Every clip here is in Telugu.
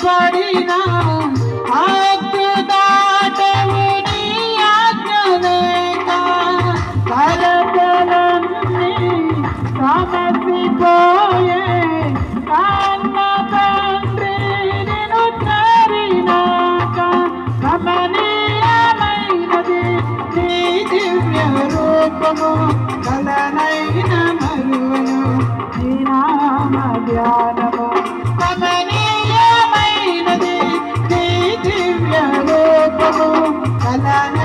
పడినాము సమసిపోయే అన్న తండ్రి నిన్ను తరినాక కమనీయమైనది నీ దివ్య రూపము కలనైన మరువను నీ ధ్యానము na na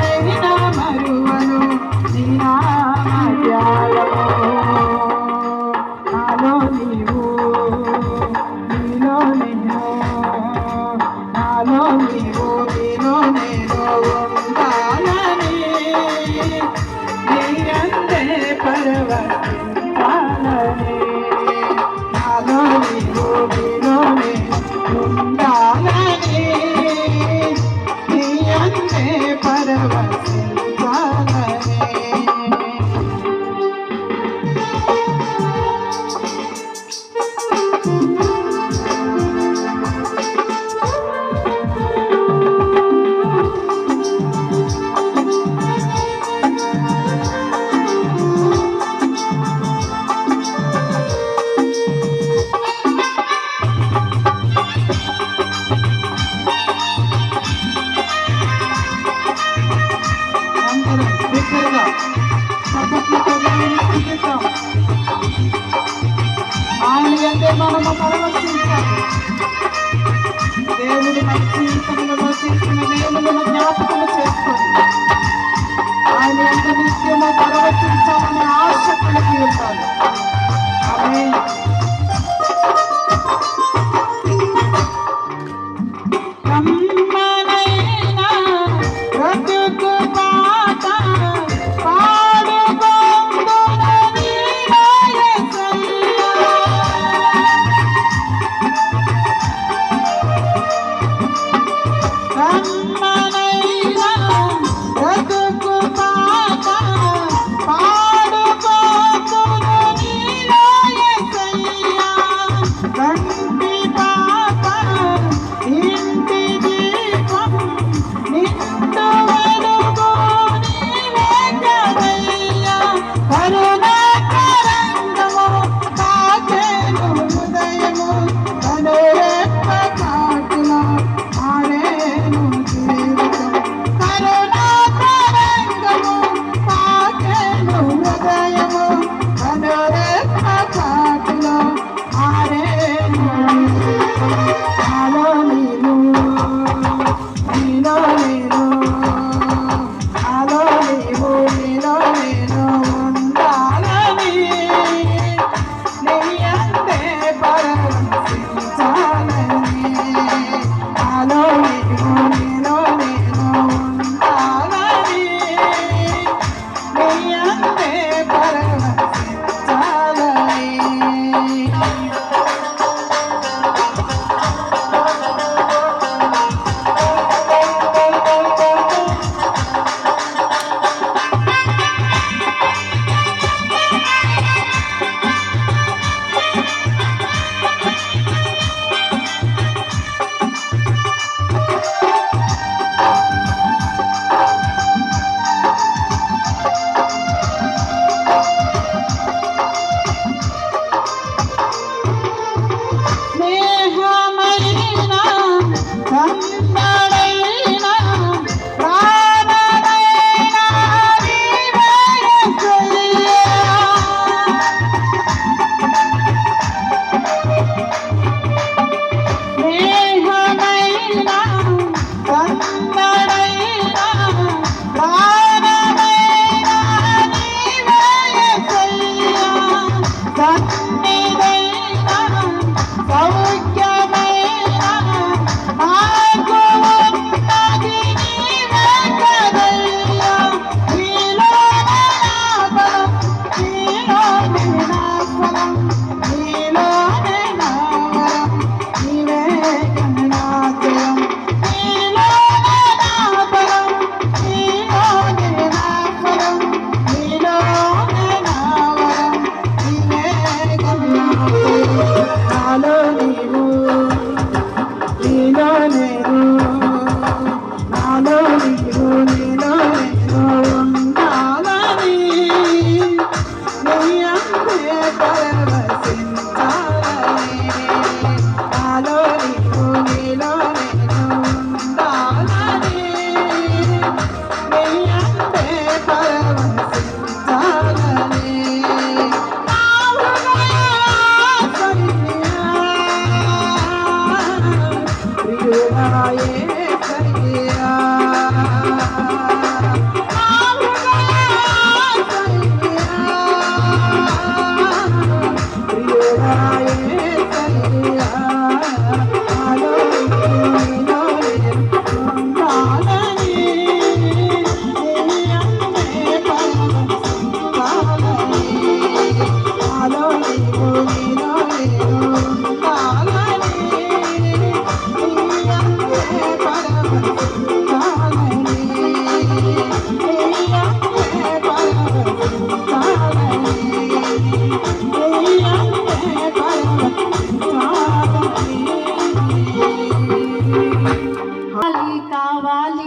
ప్రతి నిత్యము ప్రవర్తించాలనే ఆశ కలిగి ఉంటాను. ఆమె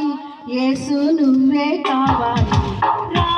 కావాలి యేసు నువ్వే కావాలి.